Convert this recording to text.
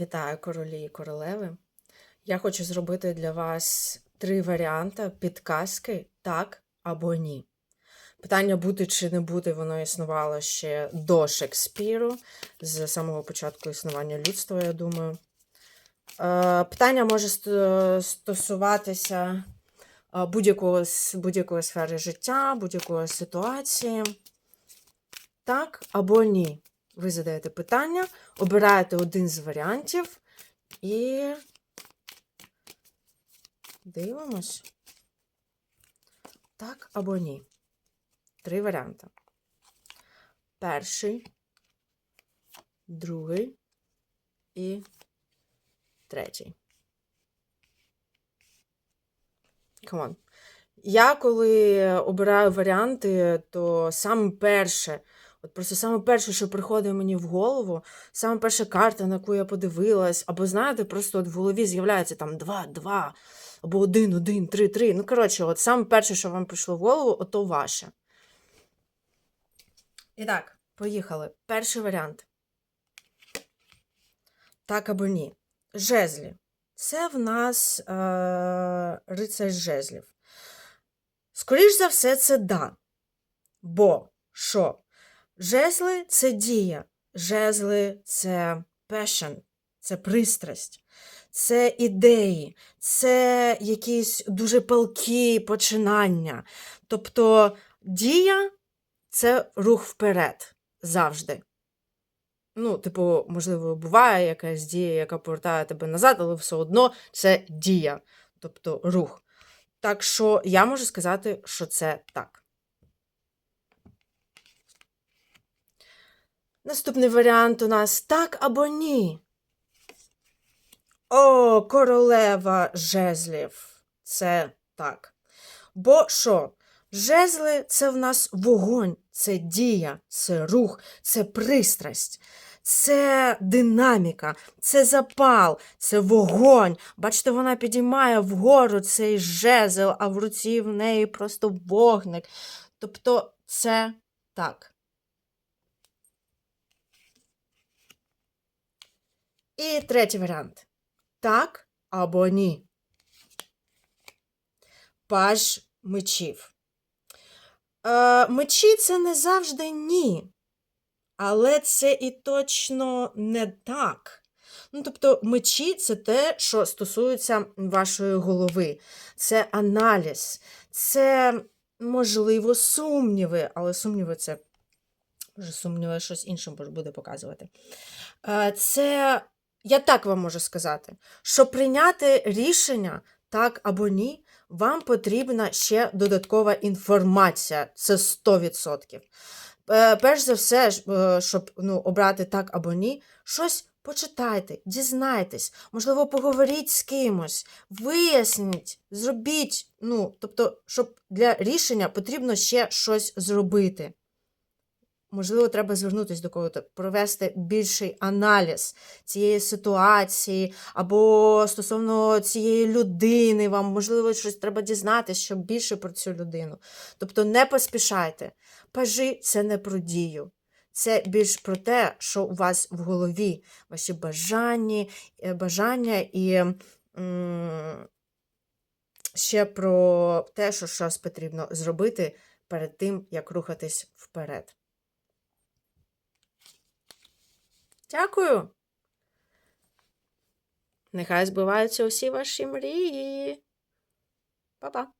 Вітаю королі і королеви. Я хочу зробити для вас три варіанти підказки так або ні. Питання бути чи не бути, воно існувало ще до Шекспіру, з самого початку існування людства, я думаю. Е, Питання може стосуватися е, будь-якої сфери життя, будь-якої ситуації. Так або ні. Ви задаєте питання, обираєте один з варіантів і дивимось. Так або ні. Три варіанти. Перший, другий і третій. On. Я коли обираю варіанти, то саме перше, от просто саме перше, що приходить мені в голову, саме перша карта, на яку я подивилась, або знаєте, просто от в голові з'являється там 2, 2, або 1, 1, 3, 3. Ну, коротше, от саме перше, що вам прийшло в голову, ото ваше. І так, поїхали. Перший варіант. Так або ні. Жезлі. Це в нас е- рицарь жезлів. Скоріш за все, це да. Бо що? Жезли це дія, жезли це passion, це пристрасть, це ідеї, це якісь дуже палкі починання. Тобто дія це рух вперед завжди. Ну, типу, можливо, буває якась дія, яка повертає тебе назад, але все одно це дія, тобто рух. Так що я можу сказати, що це так. Наступний варіант у нас так або ні. О, королева жезлів. Це так. Бо що? Жезли це в нас вогонь, це дія, це рух, це пристрасть, це динаміка, це запал, це вогонь. Бачите, вона підіймає вгору цей жезл, а в руці в неї просто вогник. Тобто це так. І третій варіант. Так або ні. Паж мечів. Е, мечі це не завжди ні. Але це і точно не так. Ну, тобто, мечі це те, що стосується вашої голови. Це аналіз, це, можливо, сумніви, але сумніви це може, сумніви щось інше буде показувати. Е, Це, я так вам можу сказати, що прийняти рішення так або ні, вам потрібна ще додаткова інформація. Це 100%. Е, Перш за все, е, щоб ну, обрати так або ні, щось почитайте, дізнайтесь, можливо, поговоріть з кимось, виясніть, зробіть. Ну, тобто, щоб для рішення потрібно ще щось зробити. Можливо, треба звернутися до кого-то, провести більший аналіз цієї ситуації, або стосовно цієї людини, вам, можливо, щось треба дізнатися, щоб більше про цю людину. Тобто не поспішайте. Пажі це не про дію. Це більш про те, що у вас в голові, ваші бажання, е, бажання і ще про те, що щось потрібно зробити перед тим, як рухатись вперед. Дякую. Нехай збиваються усі ваші мрії. Па-па.